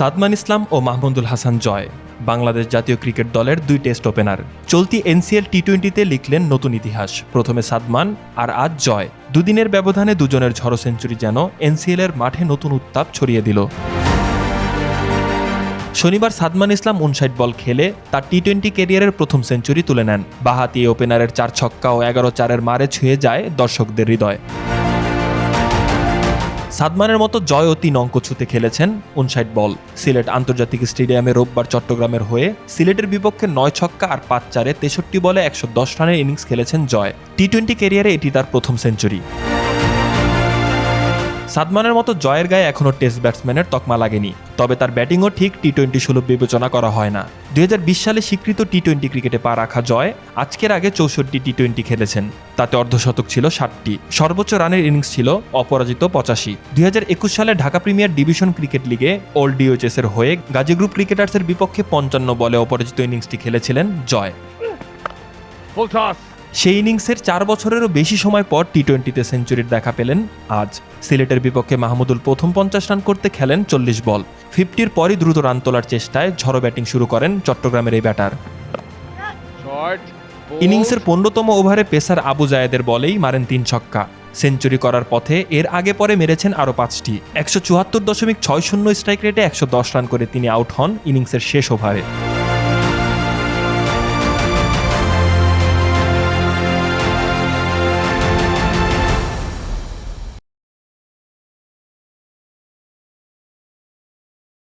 সাদমান ইসলাম ও মাহমুদুল হাসান জয়। বাংলাদেশ জাতীয় ক্রিকেট দলের দুই টেস্ট ওপেনার। চলতি এনসিএল টি টোয়েন্টিতে লিখলেন নতুন ইতিহাস। প্রথমে সাদমান, আর আজ জয়। দুদিনের ব্যবধানে দুজনের ঝড়ো সেঞ্চুরি যেন এনসিএল এর মাঠে নতুন উত্তাপ ছড়িয়ে দিল। শনিবার সাদমান ইসলাম উনষাট বল খেলে তার টি টোয়েন্টি ক্যারিয়ারের প্রথম সেঞ্চুরি তুলে নেন। বাহাতি ওপেনারের চার ছক্কা ও এগারো চারের মারে ছুঁয়ে যায় দর্শকদের হৃদয়। সাদমানের মতো জয়ও তিন অঙ্ক ছুতে খেলেছেন উনষাট বল। সিলেট আন্তর্জাতিক স্টেডিয়ামে রোববার চট্টগ্রামের হয়ে সিলেটের বিপক্ষে নয় ছক্কা আর পাঁচ চারে তেষট্টি বলে একশো দশ রানের ইনিংস খেলেছেন জয়। টি টোয়েন্টি ক্যারিয়ারে এটি তার প্রথম সেঞ্চুরি। সাদমানের মতো জয়ের গায়ে এখনও টেস্ট ব্যাটসম্যানের তকমা লাগেনি, তবে তার ব্যাটিংও ঠিক টি টোয়েন্টি সুলভ বিবেচনা করা হয় না। দুই হাজার বিশ সালে স্বীকৃত টি টোয়েন্টি ক্রিকেটে পা রাখা জয় আজকের আগে চৌষট্টি টি টোয়েন্টি খেলেছেন। তাতে অর্ধশতক ছিল ষাটটি, সর্বোচ্চ রানের ইনিংস ছিল অপরাজিত পঁচাশি। দুই সালে ঢাকা প্রিমিয়ার ডিভিশন ক্রিকেট লিগে ওল্ড ডিওচএস এর হয়ে গাজী গ্রুপ ক্রিকেটার্সের বিপক্ষে পঞ্চান্ন বলে অপরাজিত ইনিংসটি খেলেছিলেন জয়. সেই ইনিংসের চার বছরেরও বেশি সময় পর টি টোয়েন্টিতে সেঞ্চুরির দেখা পেলেন আজ। সিলেটের বিপক্ষে মাহমুদুল প্রথম পঞ্চাশ রান করতে খেলেন চল্লিশ বল। ফিফটির পরই দ্রুত রান তোলার চেষ্টায় ঝড়ো ব্যাটিং শুরু করেন চট্টগ্রামের এই ব্যাটার। ইনিংসের পনেরোতম ওভারে পেসার আবু জায়েদের বলেই মারেন তিন ছক্কা। সেঞ্চুরি করার পথে এর আগে পরে মেরেছেন আরও পাঁচটি। একশো চুয়াত্তর দশমিক ছয় শূন্য স্ট্রাইক রেটে একশো দশ রান করে তিনি আউট হন ইনিংসের শেষ ওভারে।